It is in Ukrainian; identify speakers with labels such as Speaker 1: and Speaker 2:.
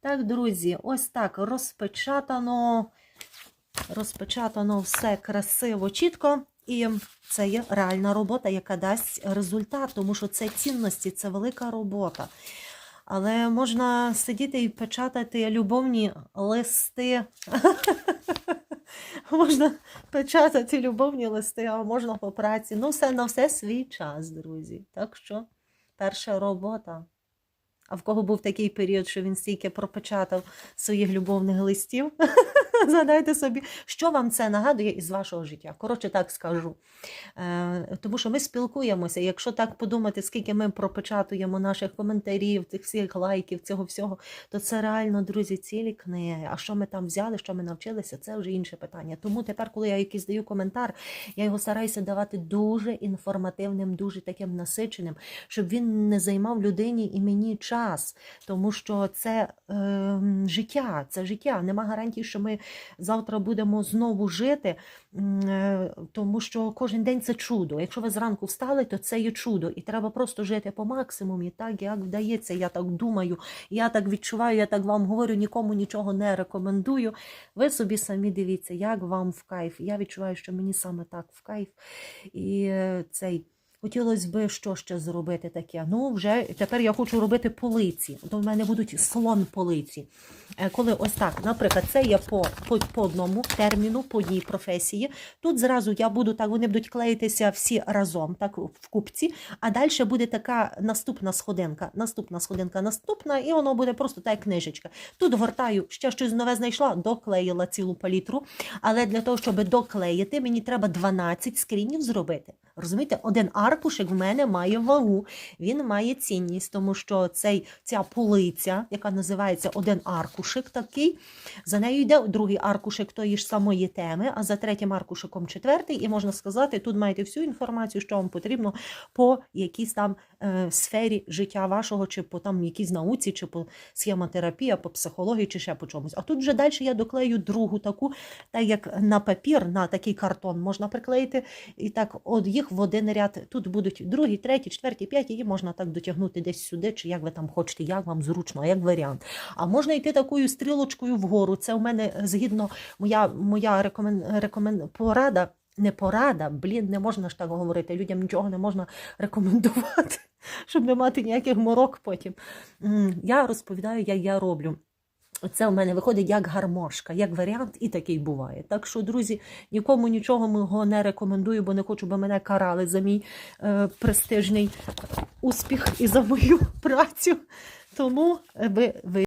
Speaker 1: Так, друзі, ось так розпечатано. Розпечатано все красиво, чітко. І це є реальна робота, яка дасть результат, тому що це цінності, це велика робота. Але можна сидіти і печатати любовні листи. Можна печатати любовні листи, а можна по праці. Ну, все на все свій час, друзі. Так що перша робота. А в кого був такий період, що він стільки пропечатав своїх любовних листів? Згадайте собі, що вам це нагадує із вашого життя. Коротше, так скажу. Е, тому що ми спілкуємося. Якщо так подумати, скільки ми пропечатуємо наших коментарів, цих всіх лайків, цього всього, то це реально, друзі, цілі книги. А що ми там взяли, що ми навчилися, це вже інше питання. Тому тепер, коли я якийсь даю коментар, я його стараюся давати дуже інформативним, дуже таким насиченим, щоб він не займав людині і мені час. Тому що це е, життя, це життя. Нема гарантії, що ми завтра будемо знову жити, е, тому що кожен день це чудо. Якщо ви зранку встали, то це є чудо. І треба просто жити по максимумі, так як вдається. Я так думаю, я так відчуваю, я так вам говорю, нікому нічого не рекомендую. Ви собі самі дивіться, як вам в кайф. Я відчуваю, що мені саме так в кайф. І е, цей. Хотілося б що ще зробити таке. Ну, вже тепер я хочу робити полиці. То в мене будуть слон полиці. Е, Коли ось так, наприклад, це є по, по, по одному терміну, по одній професії. Тут зразу я буду так, вони будуть клеїтися всі разом, так в купці. А далі буде така наступна сходинка, наступна сходинка, наступна, і воно буде просто так книжечка. Тут гортаю, ще щось нове знайшла, доклеїла цілу палітру. Але для того, щоб доклеїти, мені треба 12 скрінів зробити. Розумієте, один аркушик в мене має вагу, він має цінність, тому що цей, ця полиця, яка називається один аркушик такий, за нею йде другий аркушик тої ж самої теми, а за третім аркушиком четвертий, і можна сказати, тут маєте всю інформацію, що вам потрібно по якійсь там е, сфері життя вашого, чи по там якійсь науці, чи по схемотерапії, по психології, чи ще по чомусь. А тут вже далі я доклею другу таку, так як на папір, на такий картон можна приклеїти, і так от їх в один ряд. Тут будуть другий, третій, четвертій, п'ятій, і можна так дотягнути десь сюди, чи як ви там хочете, як вам зручно, як варіант. А можна йти такою стрілочкою вгору. Це у мене згідно моя, моя рекомен, рекомен, порада. Не порада, блін, не можна ж так говорити. Людям нічого не можна рекомендувати, щоб не мати ніяких морок потім. Я розповідаю, як я роблю. Це у мене виходить як гармошка, як варіант, і такий буває. Так що, друзі, нікому нічого мого не рекомендую, бо не хочу, би мене карали за мій е, престижний успіх і за мою працю. Тому ви, ви